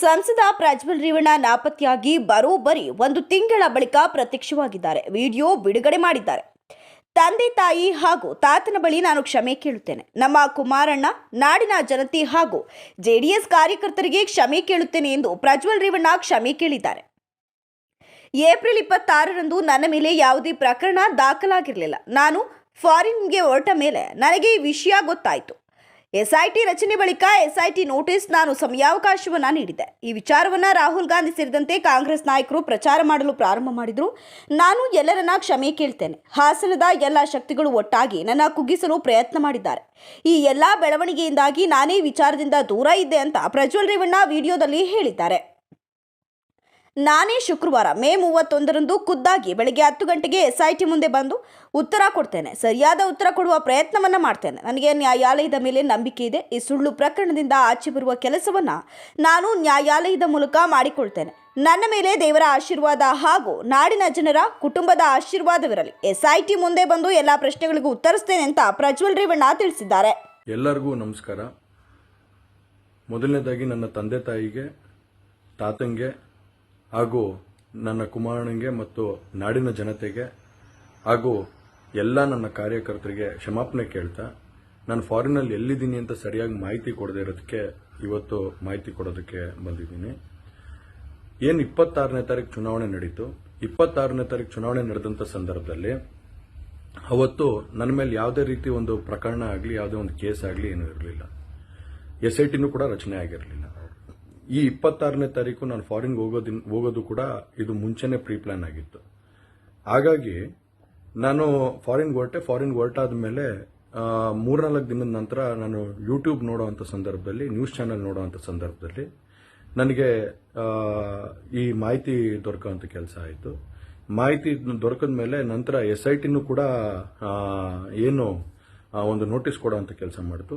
ಸಂಸದ ಪ್ರಜ್ವಲ್ ರೇವಣ್ಣ ನಾಪತ್ತೆಯಾಗಿ ಬರೋಬ್ಬರಿ ಒಂದು ತಿಂಗಳ ಬಳಿಕ ಪ್ರತ್ಯಕ್ಷವಾಗಿದ್ದಾರೆ. ವಿಡಿಯೋ ಬಿಡುಗಡೆ ಮಾಡಿದ್ದಾರೆ. ತಂದೆ ತಾಯಿ ಹಾಗೂ ತಾತನ ಬಳಿ ನಾನು ಕ್ಷಮೆ ಕೇಳುತ್ತೇನೆ. ನಮ್ಮ ಕುಮಾರಣ್ಣ, ನಾಡಿನ ಜನತೆ ಹಾಗೂ ಜೆಡಿಎಸ್ ಕಾರ್ಯಕರ್ತರಿಗೆ ಕ್ಷಮೆ ಕೇಳುತ್ತೇನೆ ಎಂದು ಪ್ರಜ್ವಲ್ ರೇವಣ್ಣ ಕ್ಷಮೆ ಕೇಳಿದ್ದಾರೆ. ಏಪ್ರಿಲ್ ಇಪ್ಪತ್ತಾರರಂದು ನನ್ನ ಮೇಲೆ ಯಾವುದೇ ಪ್ರಕರಣ ದಾಖಲಾಗಿರಲಿಲ್ಲ. ನಾನು ಫಾರಿನ್ಗೆ ಹೊರಟ ಮೇಲೆ ನನಗೆ ಈ ವಿಷಯ ಗೊತ್ತಾಯಿತು. ಎಸ್ಐಟಿ ರಚನೆ ಬಳಿಕ ಎಸ್ಐಟಿ ನೋಟಿಸ್ ನಾನು ಸಮಯಾವಕಾಶವನ್ನ ನೀಡಿದೆ ಈ ವಿಚಾರವನ್ನ ರಾಹುಲ್ ಗಾಂಧಿ ಸೇರಿದಂತೆ ಕಾಂಗ್ರೆಸ್ ನಾಯಕರು ಪ್ರಚಾರ ಮಾಡಲು ಪ್ರಾರಂಭ ಮಾಡಿದ್ರು. ನಾನು ಎಲ್ಲರನ್ನ ಕ್ಷಮೆ ಕೇಳ್ತೇನೆ. ಹಾಸನದ ಎಲ್ಲ ಶಕ್ತಿಗಳು ಒಟ್ಟಾಗಿ ನನ್ನ ಕುಗ್ಗಿಸಲು ಪ್ರಯತ್ನ ಮಾಡಿದ್ದಾರೆ. ಈ ಎಲ್ಲ ಬೆಳವಣಿಗೆಯಿಂದಾಗಿ ನಾನೇ ವಿಚಾರದಿಂದ ದೂರ ಇದ್ದೆ ಅಂತ ಪ್ರಜ್ವಲ್ ರೇವಣ್ಣ ವಿಡಿಯೋದಲ್ಲಿ ಹೇಳಿದ್ದಾರೆ. ನಾನೇ ಶುಕ್ರವಾರ ಮೇ ಮೂವತ್ತೊಂದರಂದು ಖುದ್ದಾಗಿ ಬೆಳಗ್ಗೆ ಹತ್ತು ಗಂಟೆಗೆ ಎಸ್ ಐ ಟಿ ಮುಂದೆ ಬಂದು ಉತ್ತರ ಕೊಡ್ತೇನೆ. ಸರಿಯಾದ ಉತ್ತರ ಕೊಡುವ ಪ್ರಯತ್ನವನ್ನು ಮಾಡ್ತೇನೆ. ನನಗೆ ನ್ಯಾಯಾಲಯದ ಮೇಲೆ ನಂಬಿಕೆ ಇದೆ. ಈ ಸುಳ್ಳು ಪ್ರಕರಣದಿಂದ ಆಚೆ ಬರುವ ಕೆಲಸವನ್ನು ನಾನು ನ್ಯಾಯಾಲಯದ ಮೂಲಕ ಮಾಡಿಕೊಳ್ತೇನೆ. ನನ್ನ ಮೇಲೆ ದೇವರ ಆಶೀರ್ವಾದ ಹಾಗೂ ನಾಡಿನ ಜನರ ಕುಟುಂಬದ ಆಶೀರ್ವಾದವಿರಲಿ. ಎಸ್ಐಟಿ ಮುಂದೆ ಬಂದು ಎಲ್ಲ ಪ್ರಶ್ನೆಗಳಿಗೂ ಉತ್ತರಿಸ್ತೇನೆ ಅಂತ ಪ್ರಜ್ವಲ್ ರೇವಣ್ಣ ತಿಳಿಸಿದ್ದಾರೆ. ಎಲ್ಲರಿಗೂ ನಮಸ್ಕಾರ. ಮೊದಲನೇದಾಗಿ ನನ್ನ ತಂದೆ ತಾಯಿಗೆ, ತಾತಂಗೆ ಹಾಗೂ ನನ್ನ ಕುಮಾರನಿಗೆ ಮತ್ತು ನಾಡಿನ ಜನತೆಗೆ ಹಾಗೂ ಎಲ್ಲ ನನ್ನ ಕಾರ್ಯಕರ್ತರಿಗೆ ಕ್ಷಮಾಪಣೆ ಕೇಳ್ತಾ, ನಾನು ಫಾರಿನಲ್ಲಿ ಎಲ್ಲಿದ್ದೀನಿ ಅಂತ ಸರಿಯಾಗಿ ಮಾಹಿತಿ ಕೊಡದೇ ಇರೋದಕ್ಕೆ ಇವತ್ತು ಮಾಹಿತಿ ಕೊಡೋದಕ್ಕೆ ಬಂದಿದ್ದೀನಿ. ಏನು ಇಪ್ಪತ್ತಾರನೇ ತಾರೀಕು ಚುನಾವಣೆ ನಡೀತು? ಇಪ್ಪತ್ತಾರನೇ ತಾರೀಕು ಚುನಾವಣೆ ನಡೆದಂಥ ಸಂದರ್ಭದಲ್ಲಿ ಅವತ್ತು ನನ್ನ ಮೇಲೆ ಯಾವುದೇ ರೀತಿ ಒಂದು ಪ್ರಕರಣ ಆಗಲಿ, ಯಾವುದೇ ಒಂದು ಕೇಸ್ ಆಗಲಿ ಏನೂ ಇರಲಿಲ್ಲ. ಎಸ್ ಐ ಟಿನೂ ಕೂಡ ರಚನೆ ಆಗಿರಲಿಲ್ಲ. ಈ ಇಪ್ಪತ್ತಾರನೇ ತಾರೀಕು ನಾನು ಫಾರಿನ್ ಹೋಗೋದಿನ್, ಹೋಗೋದು ಕೂಡ ಇದು ಮುಂಚೆನೆ ಪ್ರೀ ಪ್ಲಾನ್ ಆಗಿತ್ತು. ಹಾಗಾಗಿ ನಾನು ಫಾರಿನ್ ಹೊರಟೆ ಫಾರಿನ್ ಹೊರಟಾದ ಮೇಲೆ ಮೂರ್ನಾಲ್ಕು ದಿನದ ನಂತರ ನಾನು ಯೂಟ್ಯೂಬ್ ನೋಡುವಂಥ ಸಂದರ್ಭದಲ್ಲಿ ನ್ಯೂಸ್ ಚಾನೆಲ್ ನೋಡುವಂಥ ಸಂದರ್ಭದಲ್ಲಿ ನನಗೆ ಈ ಮಾಹಿತಿ ದೊರಕುವಂಥ ಕೆಲಸ ಆಯಿತು. ಮಾಹಿತಿ ದೊರಕಿದ ಮೇಲೆ ನಂತರ ಎಸ್ ಐ ಟಿನೂ ಕೂಡ ಏನು ಒಂದು ನೋಟಿಸ್ ಕೊಡೋವಂಥ ಕೆಲಸ ಮಾಡಿತು.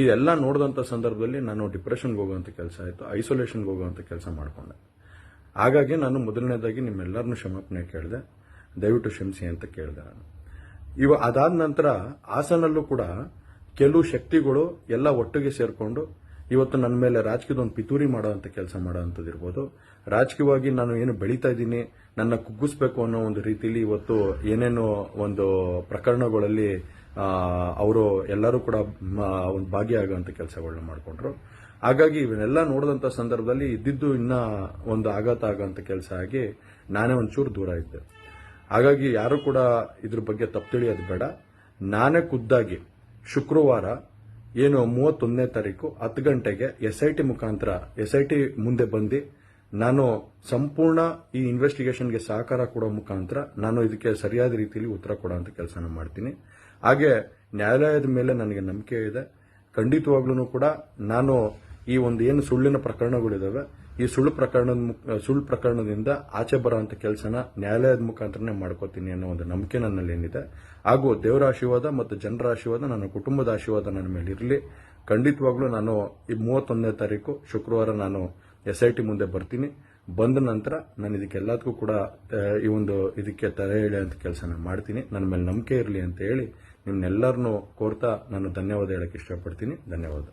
ಇದೆಲ್ಲ ನೋಡಿದಂಥ ಸಂದರ್ಭದಲ್ಲಿ ನಾನು ಡಿಪ್ರೆಷನ್ಗೆ ಹೋಗುವಂಥ ಕೆಲಸ ಆಯಿತು ಐಸೋಲೇಷನ್ಗೆ ಹೋಗುವಂಥ ಕೆಲಸ ಮಾಡಿಕೊಂಡೆ. ಹಾಗಾಗಿ ನಾನು ಮೊದಲನೇದಾಗಿ ನಿಮ್ಮೆಲ್ಲರನ್ನೂ ಕ್ಷಮಾಪಣೆ ಕೇಳಿದೆ, ದಯವಿಟ್ಟು ಕ್ಷಮಿಸಿ ಅಂತ ಕೇಳಿದೆ ನಾನು. ಇವ ಅದಾದ ನಂತರ ಹಾಸನಲ್ಲೂ ಕೂಡ ಕೆಲವು ಶಕ್ತಿಗಳು ಎಲ್ಲ ಒಟ್ಟಿಗೆ ಸೇರಿಕೊಂಡು ಇವತ್ತು ನನ್ನ ಮೇಲೆ ರಾಜಕೀಯದ ಒಂದು ಪಿತೂರಿ ಮಾಡೋವಂಥ ಕೆಲಸ ಮಾಡುವಂಥದ್ದು ಇರ್ಬೋದು. ರಾಜಕೀಯವಾಗಿ ನಾನು ಏನು ಬೆಳೀತಾ ಇದ್ದೀನಿ, ನನ್ನ ಕುಗ್ಗಿಸ್ಬೇಕು ಅನ್ನೋ ಒಂದು ರೀತಿಯಲ್ಲಿ ಇವತ್ತು ಏನೇನು ಒಂದು ಪ್ರಕರಣಗಳಲ್ಲಿ ಅವರು ಎಲ್ಲರೂ ಕೂಡ ಒಂದು ಭಾಗಿಯಾಗುವಂತ ಕೆಲಸಗಳನ್ನ ಮಾಡಿಕೊಂಡ್ರು. ಹಾಗಾಗಿ ಇವನ್ನೆಲ್ಲ ನೋಡಿದಂಥ ಸಂದರ್ಭದಲ್ಲಿ ಇದ್ದಿದ್ದು ಇನ್ನ ಒಂದು ಆಘಾತ ಆಗುವಂತ ಕೆಲಸ ಆಗಿ ನಾನೇ ಒಂಚೂರು ದೂರ ಇದ್ದೆ. ಹಾಗಾಗಿ ಯಾರು ಕೂಡ ಇದ್ರ ಬಗ್ಗೆ ತಪ್ಪು ತಿಳಿಯೋದು ಬೇಡ. ನಾನೇ ಖುದ್ದಾಗಿ ಶುಕ್ರವಾರ ಏನು ಮೂವತ್ತೊಂದನೇ ತಾರೀಕು ಹತ್ತು ಗಂಟೆಗೆ ಎಸ್ ಐ ಟಿ ಮುಖಾಂತರ ಎಸ್ ಐ ಟಿ ಮುಂದೆ ಬಂದು ನಾನು ಸಂಪೂರ್ಣ ಈ ಇನ್ವೆಸ್ಟಿಗೇಷನ್ಗೆ ಸಹಕಾರ ಕೊಡೋ ಮುಖಾಂತರ ನಾನು ಇದಕ್ಕೆ ಸರಿಯಾದ ರೀತಿಯಲ್ಲಿ ಉತ್ತರ ಕೊಡುವಂತ ಕೆಲಸನ ಮಾಡ್ತೀನಿ. ಹಾಗೆ ನ್ಯಾಯಾಲಯದ ಮೇಲೆ ನನಗೆ ನಂಬಿಕೆ ಇದೆ. ಖಂಡಿತವಾಗ್ಲೂ ಕೂಡ ನಾನು ಈ ಒಂದು ಏನು ಸುಳ್ಳಿನ ಪ್ರಕರಣಗಳಿದಾವೆ, ಈ ಸುಳ್ಳು ಪ್ರಕರಣದ ಸುಳ್ಳು ಪ್ರಕರಣದಿಂದ ಆಚೆ ಬರೋಂಥ ಕೆಲಸನ ನ್ಯಾಯಾಲಯದ ಮುಖಾಂತರನೇ ಮಾಡ್ಕೋತೀನಿ ಅನ್ನೋ ಒಂದು ನಂಬಿಕೆ ನನ್ನಲ್ಲಿ ಏನಿದೆ. ಹಾಗೂ ದೇವರ ಆಶೀರ್ವಾದ ಮತ್ತು ಜನರ ಆಶೀರ್ವಾದ, ನನ್ನ ಕುಟುಂಬದ ಆಶೀರ್ವಾದ ನನ್ನ ಮೇಲೆ ಇರಲಿ ಖಂಡಿತವಾಗ್ಲೂ ನಾನು ಈ ಮೂವತ್ತೊಂದನೇ ತಾರೀಕು, ಶುಕ್ರವಾರ ನಾನು ಎಸ್ ಐ ಟಿ ಮುಂದೆ ಬರ್ತೀನಿ. ಬಂದ ನಂತರ ನಾನು ಇದಕ್ಕೆಲ್ಲದಕ್ಕೂ ಕೂಡ ಈ ಒಂದು ಇದಕ್ಕೆ ತಲೆ ಅಂತ ಕೆಲಸನ ಮಾಡ್ತೀನಿ. ನನ್ನ ಮೇಲೆ ನಂಬಿಕೆ ಇರಲಿ ಅಂತ ಹೇಳಿ ನಿಮ್ಮನ್ನೆಲ್ಲರನ್ನೂ ಕೋರ್ತಾ ನಾನು ಧನ್ಯವಾದ ಹೇಳಕ್ಕೆ ಇಷ್ಟಪಡ್ತೀನಿ. ಧನ್ಯವಾದ.